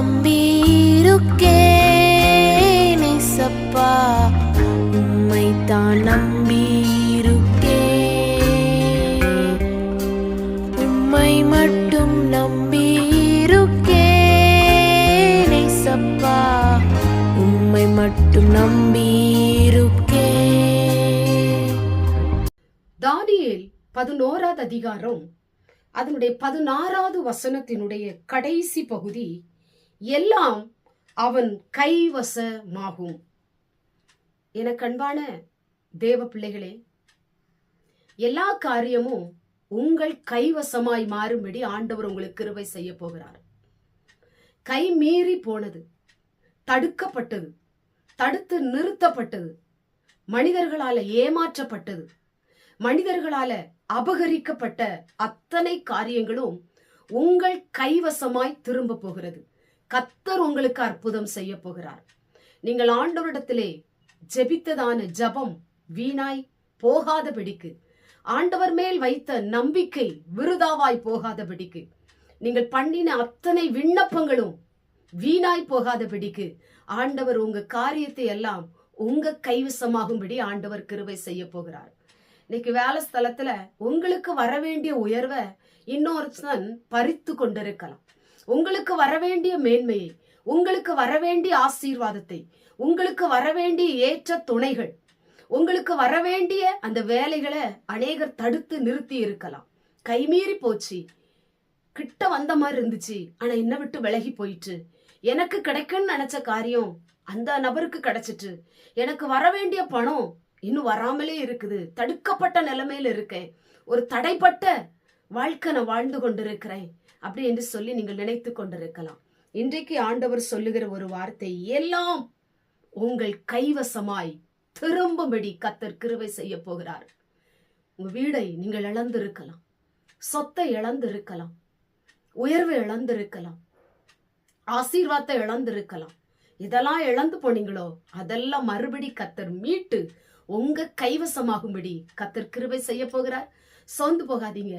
நம்பியிருக்கேன் ஏசப்பா உம்மை தான் நம்பியிருக்கேன் உம்மை மட்டும் நம்பியிருக்கேன் சப்பா. உம்மை மட்டும் நம்பியிருக்கேன் தானியேல் பதினோராவது அதிகாரம். அதனுடைய பதினாறாவது வசனத்தினுடைய கடைசி பகுதி எல்லாம் அவன் கைவசமாகும். என கண்பான தேவ பிள்ளைகளே எல்லா காரியமும் உங்கள் கைவசமாய் மாறும்படி ஆண்டவர் உங்களுக்கு கிருபை செய்ய போகிறார். கை மீறி போனது தடுக்கப்பட்டது தடுத்து நிறுத்தப்பட்டது மனிதர்களால ஏமாற்றப்பட்டது மனிதர்களால அபகரிக்கப்பட்ட அத்தனை காரியங்களும் உங்கள் கைவசமாய் திரும்ப போகிறது. கத்தர் உங்களுக்கு அற்புதம் செய்ய போகிறார். நீங்கள் ஆண்டவரிடத்திலே ஜெபித்ததான ஜபம் வீணாய் போகாதபடிக்கு ஆண்டவர் மேல் வைத்த நம்பிக்கை விருதாவாய் போகாதபடிக்கு நீங்கள் பண்ணின அத்தனை விண்ணப்பங்களும் வீணாய் போகாதபடிக்கு ஆண்டவர் உங்க காரியத்தை எல்லாம் உங்க கைவசமாகும்படி ஆண்டவர் கிருவை செய்ய போகிறார். இன்னைக்கு வேலை ஸ்தலத்துல உங்களுக்கு வர வேண்டிய உயர்வை இன்னொருத்தன் பறித்து கொண்டிருக்கலாம். உங்களுக்கு வர வேண்டிய மேன்மையை உங்களுக்கு வர வேண்டிய ஆசீர்வாதத்தை உங்களுக்கு வர வேண்டிய ஏற்ற துணைகள் உங்களுக்கு வர வேண்டிய அந்த வேலைகளை அநேகர் தடுத்து நிறுத்தி இருக்கலாம். கைமீறி போச்சு. கிட்ட வந்த மாதிரி இருந்துச்சு. ஆனா என்ன விட்டு விலகி போயிட்டு எனக்கு கிடைக்குன்னு நினைச்ச காரியம் அந்த நபருக்கு கிடைச்சிட்டு எனக்கு வர வேண்டிய பணம் இன்னும் வராமலே இருக்குது. தடுக்கப்பட்ட நிலைமையில இருக்கேன். ஒரு தடைப்பட்ட வாழ்க்கை நான் வாழ்ந்து கொண்டிருக்கிறேன் அப்படி என்று சொல்லி நீங்கள் நினைத்து கொண்டிருக்கலாம். இன்றைக்கு ஆண்டவர் சொல்லுகிற ஒரு வார்த்தை எல்லாம் உங்கள் கைவசமாய் திரும்பும்படி கத்தர் கிருவை செய்ய போகிறார். உங்க வீடை நீங்கள் இழந்திருக்கலாம். சொத்தை இழந்திருக்கலாம். உயர்வை இழந்திருக்கலாம். ஆசீர்வாதத்தை இழந்திருக்கலாம். இதெல்லாம் இழந்து போனீங்களோ அதெல்லாம் மறுபடி கத்தர் மீட்டு உங்க கைவசமாகும்படி கத்தர் கிருவை செய்ய போகிறார். சொந்து போகாதீங்க.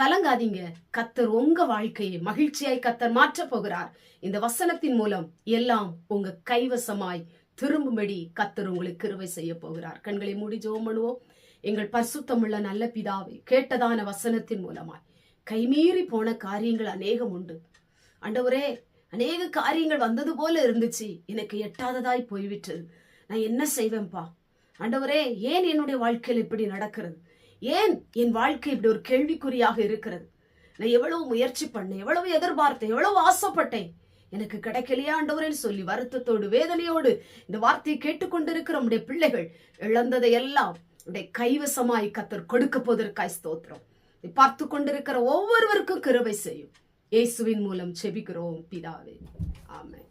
கலங்காதீங்க. கத்தர் உங்க வாழ்க்கையை மகிழ்ச்சியாய் கத்தர் மாற்ற போகிறார். இந்த வசனத்தின் மூலம் எல்லாம் உங்க கைவசமாய் திரும்பும்படி கத்தர் உங்களுக்கு கிருவை செய்ய போகிறார். கண்களை மூடி ஜெபம் பண்ணுவோம். எங்கள் பரிசுத்தமுள்ள நல்ல பிதாவை கேட்டதான வசனத்தின் மூலமாய் கைமீறி போன காரியங்கள் அநேகம் உண்டு. அண்டவரே அநேக காரியங்கள் வந்தது போல இருந்துச்சு. எனக்கு எட்டாததாய் போய்விட்டது. நான் என்ன செய்வேன்பா? ஆண்டவரே ஏன் என்னுடைய வாழ்க்கையில் இப்படி நடக்கிறது? ஏன் என் வாழ்க்கை இப்படி ஒரு கேள்விக்குறியாக இருக்கிறது? நான் எவ்வளவு முயற்சி பண்ணேன் எவ்வளவு எதிர்பார்த்தேன் எவ்வளவு ஆசைப்பட்டேன். எனக்கு கிடைக்கலையா ஆண்டவரேன்னு சொல்லி வருத்தத்தோடு வேதனையோடு இந்த வார்த்தையை கேட்டுக்கொண்டிருக்கிற நம்முடைய பிள்ளைகள் இழந்ததை எல்லாம் உடைய கைவசமாய் கத்தர் கொடுக்க போதற்காய் ஸ்தோத்திரம். பார்த்து கொண்டிருக்கிற ஒவ்வொருவருக்கும் கிருபை செய்யும். இயேசுவின் மூலம் செபிக்கிறோம் பிதாவே. ஆமென்.